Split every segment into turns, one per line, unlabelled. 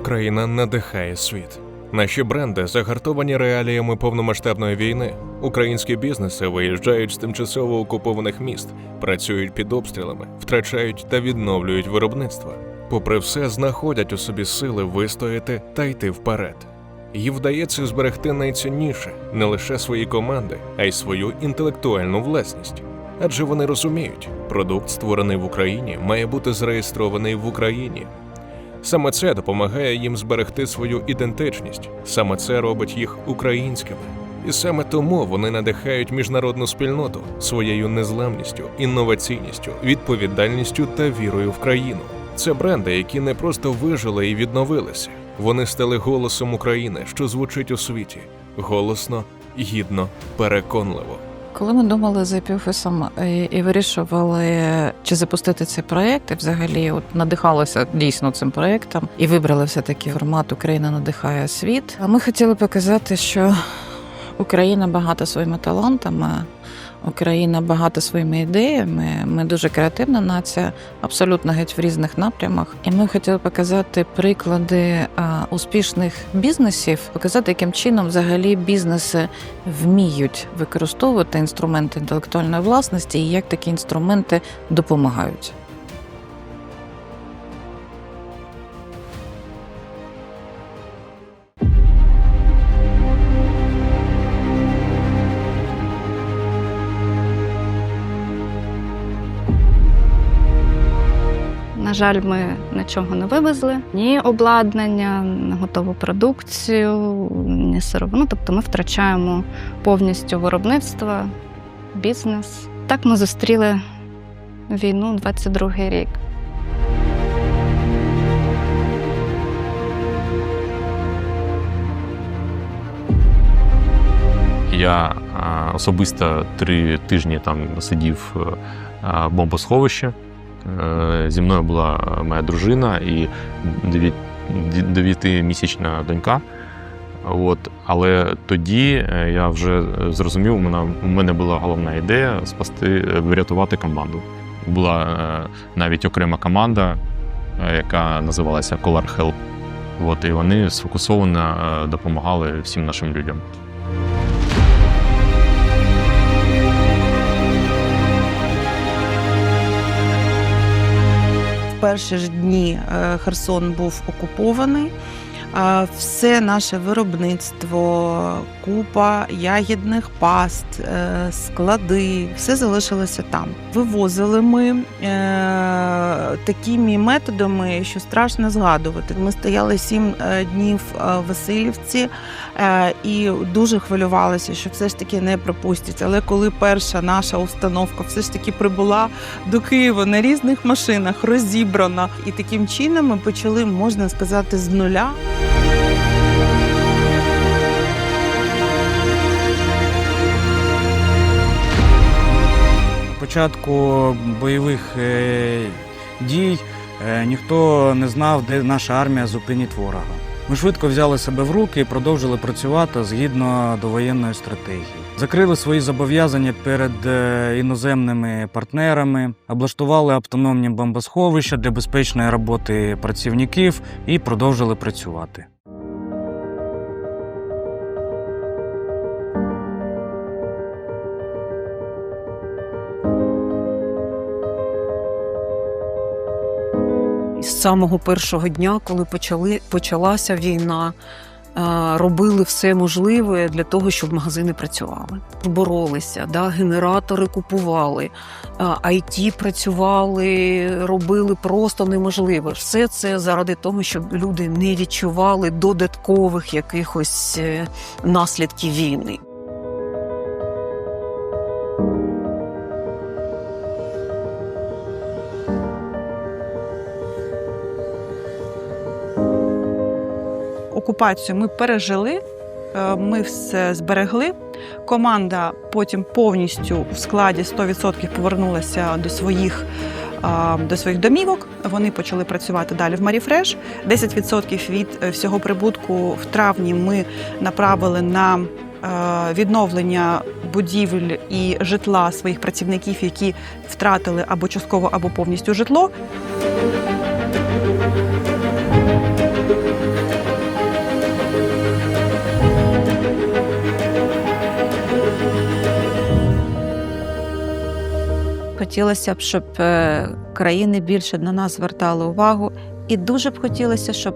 Україна надихає світ. Наші бренди загартовані реаліями повномасштабної війни. Українські бізнеси виїжджають з тимчасово окупованих міст, працюють під обстрілами, втрачають та відновлюють виробництво. Попри все, знаходять у собі сили вистояти та йти вперед. Їм вдається зберегти найцінніше не лише свої команди, а й свою інтелектуальну власність. Адже вони розуміють, продукт, створений в Україні, має бути зареєстрований в Україні. Саме це допомагає їм зберегти свою ідентичність, саме це робить їх українськими. І саме тому вони надихають міжнародну спільноту своєю незламністю, інноваційністю, відповідальністю та вірою в країну. Це бренди, які не просто вижили і відновилися. Вони стали голосом України, що звучить у світі голосно, гідно, переконливо.
Коли ми думали за півфісом і, і вирішували, чи запустити цей проект, і взагалі от надихалося дійсно цим проектом, і вибрали все таки формат Україна надихає світ. А ми хотіли показати, що Україна багата своїми талантами. Україна багата своїми ідеями. Ми дуже креативна нація, абсолютно геть в різних напрямах. І ми хотіли показати приклади а, успішних бізнесів, показати, яким чином взагалі бізнеси вміють використовувати інструменти інтелектуальної власності і як такі інструменти допомагають.
Жаль, ми нічого не вивезли, ні обладнання, ні готову продукцію, ні сировину. Тобто ми втрачаємо повністю виробництво, бізнес. Так ми зустріли війну 22-й рік.
Я особисто три тижні там сидів в бомбосховищі. Е, Зі мною була моя дружина і дев'ят- ді- дев'ятимісячна донька. От, але тоді е, я вже зрозумів, у мене, була головна ідея спасти, е, врятувати команду. Була навіть окрема команда, яка називалася Color Help. От, і вони сфокусовано допомагали всім нашим людям.
Перші ж дні е, Херсон був окупований. Все наше виробництво, купа ягідних паст, е, склади, все залишилося там. Вивозили ми е, такими методами, що страшно згадувати. Ми стояли сім е, днів в Васильівці і дуже хвилювалися, що все ж таки не пропустять. Але коли перша наша установка все ж таки прибула до Києва на різних машинах, розібрана, і таким чином ми почали, можна сказати, з нуля.
Початку бойових е, дій е, ніхто не знав, де наша армія зупинить ворога. Ми швидко взяли себе в руки і продовжили працювати згідно до воєнної стратегії. Закрили свої зобов'язання перед е, іноземними партнерами, облаштували автономні бомбосховища для безпечної роботи працівників і продовжили працювати.
Самого першого дня, коли почали почалася війна, е, робили все можливе для того, щоб магазини працювали. Боролися, да, генератори купували, IT працювали, робили просто неможливе. Все це заради того, щоб люди не відчували додаткових якихось е, наслідків війни.
Окупацію ми пережили, е, ми все зберегли. Команда потім повністю в складі 100% повернулася до своїх. До своїх домівок вони почали працювати далі в Маріфреш. 10% від е, всього прибутку в травні ми направили на е, відновлення будівель і житла своїх працівників, які втратили або частково, або повністю житло.
Хотілося б, щоб е, країни більше на нас звертали увагу, і дуже б хотілося, щоб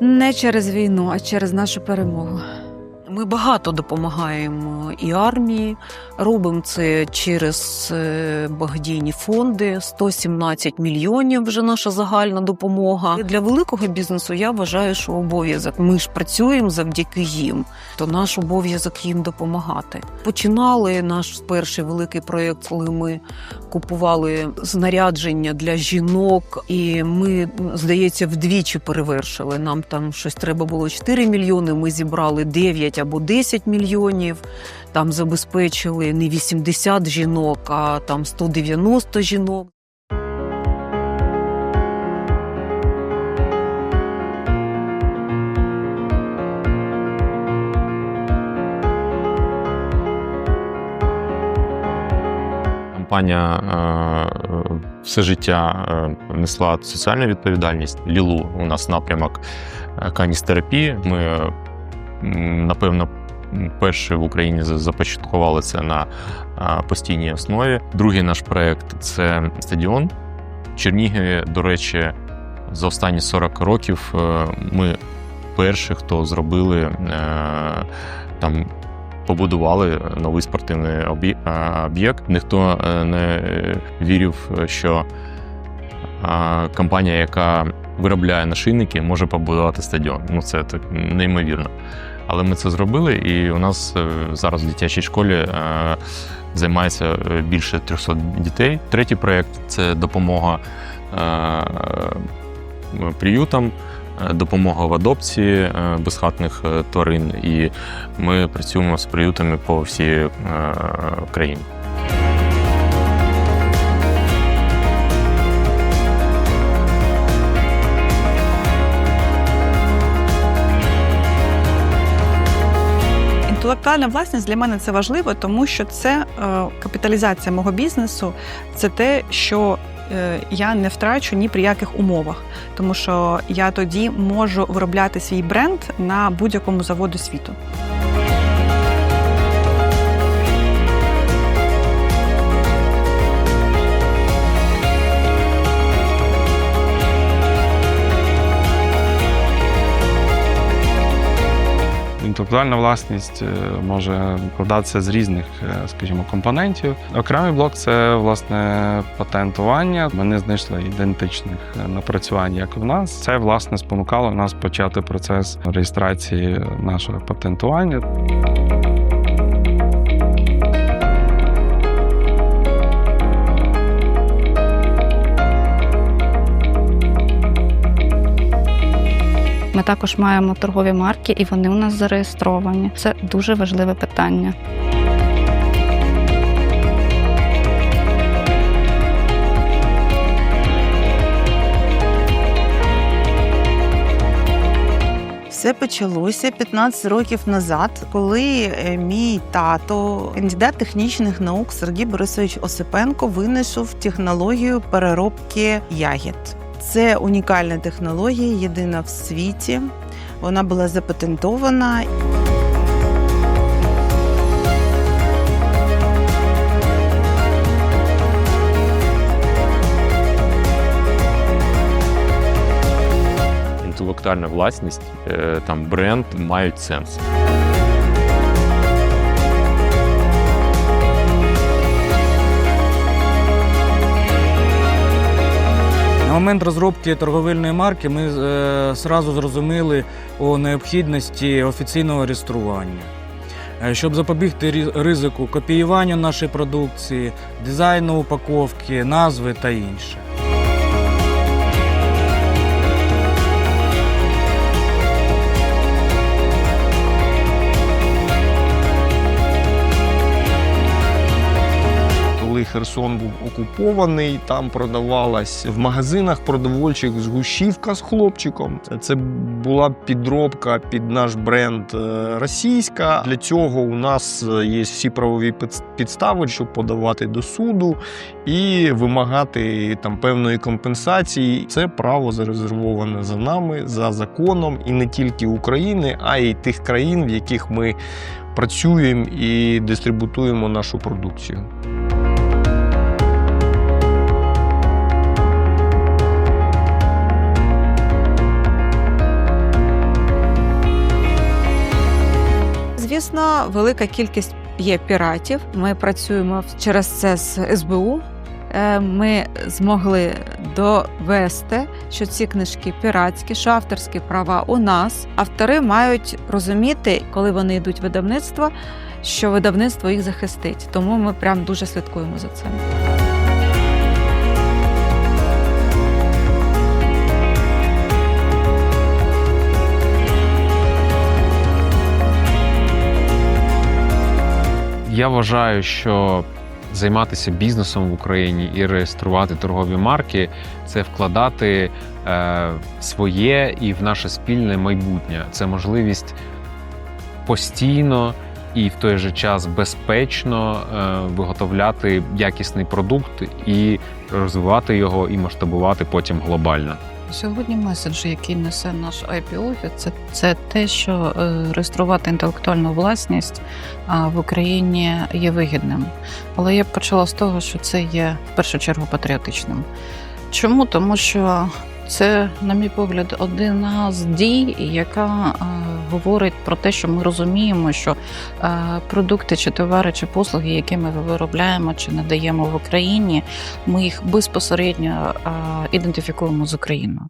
не через війну, а через нашу перемогу.
Ми багато допомагаємо і армії. Робимо це через е, благодійні фонди. 117 мільйонів вже наша загальна допомога. Для великого бізнесу я вважаю, що обов'язок. Ми ж працюємо завдяки їм, то наш обов'язок їм допомагати. Починали наш перший великий проєкт, коли ми купували знарядження для жінок, і ми, здається, вдвічі перевершили. Нам там щось треба було 4 мільйони. Ми зібрали 9 або 10 мільйонів. Там забезпечили не 80 жінок, а там 190 жінок.
Компанія е, все життя е, несла соціальну відповідальність. Лілу у нас напрямок е, каністерапії. Ми, напевно, м, перші в Україні за- започаткували це на постійній основі. Другий наш проєкт це стадіон. В Чернігові, до речі, за останні 40 років е, ми перші, хто зробили е, там побудували новий спортивний об'єкт. Ніхто е, не вірив, що компанія, яка виробляє нашийники, може побудувати стадіон. Ну це так неймовірно. Але ми це зробили, і у нас е, зараз в дитячій школі е, займається е, більше 300 дітей. Третій проєкт це допомога приютам. Допомога в адопції безхатних тварин, і ми працюємо з приютами по всій країні.
Інтелектуальна власність для мене це важливо, тому що це е, капіталізація мого бізнесу, це те, що е, я не втрачу ні при яких умовах, тому що я тоді можу виробляти свій бренд на будь-якому заводу світу.
Інтелектуальна власність е, може складатися з різних, е, скажімо, компонентів. Окремий блок це власне патентування. Ми не знайшли ідентичних е, напрацювань, як в нас. Це власне спонукало нас почати процес реєстрації нашого патентування.
Ми також маємо торгові марки, і вони у нас зареєстровані. Це дуже важливе питання.
Все почалося 15 років назад, коли е, мій тато, кандидат технічних наук Сергій Борисович Осипенко, винайшов технологію переробки ягід. Це унікальна технологія, єдина в світі. Вона була запатентована.
Інтелектуальна власність, е, там бренд мають сенс.
Момент розробки торговельної марки ми е, зрозуміли у необхідності офіційного реєстрування. Е, Щоб запобігти ризику копіювання нашої продукції, дизайну упаковки, назви та інше.
Коли Херсон був окупований, там продавалась в магазинах продовольчих згущівка з хлопчиком. Це була підробка під наш бренд е, російська. Для цього у нас е, є всі правові підстави, щоб подавати до суду і вимагати там певної компенсації. Це право зарезервоване за нами, за законом, і не тільки України, а й тих країн, в яких ми працюємо і дистрибутуємо нашу продукцію.
Дійсно, велика кількість є піратів. Ми працюємо через це з СБУ. Е, Ми змогли довести, що ці книжки піратські, що авторські права у нас. Автори мають розуміти, коли вони йдуть видавництво, що видавництво їх захистить. Тому ми прям дуже слідкуємо за цим.
Я вважаю, що займатися бізнесом в Україні і реєструвати торгові марки це вкладати е, своє і в наше спільне майбутнє. Це можливість постійно і в той же час безпечно е, виготовляти якісний продукт і розвивати його і масштабувати потім глобально.
Сьогодні меседж, який несе наш IPO, це, це те, що е, реєструвати інтелектуальну власність в Україні є вигідним. Але я б почала з того, що це є в першу чергу патріотичним. Чому? Тому що це, на мій погляд, одна з дій, яка говорить про те, що ми розуміємо, що е, продукти чи товари чи послуги, які ми виробляємо чи надаємо в Україні, ми їх безпосередньо е, ідентифікуємо з Україною.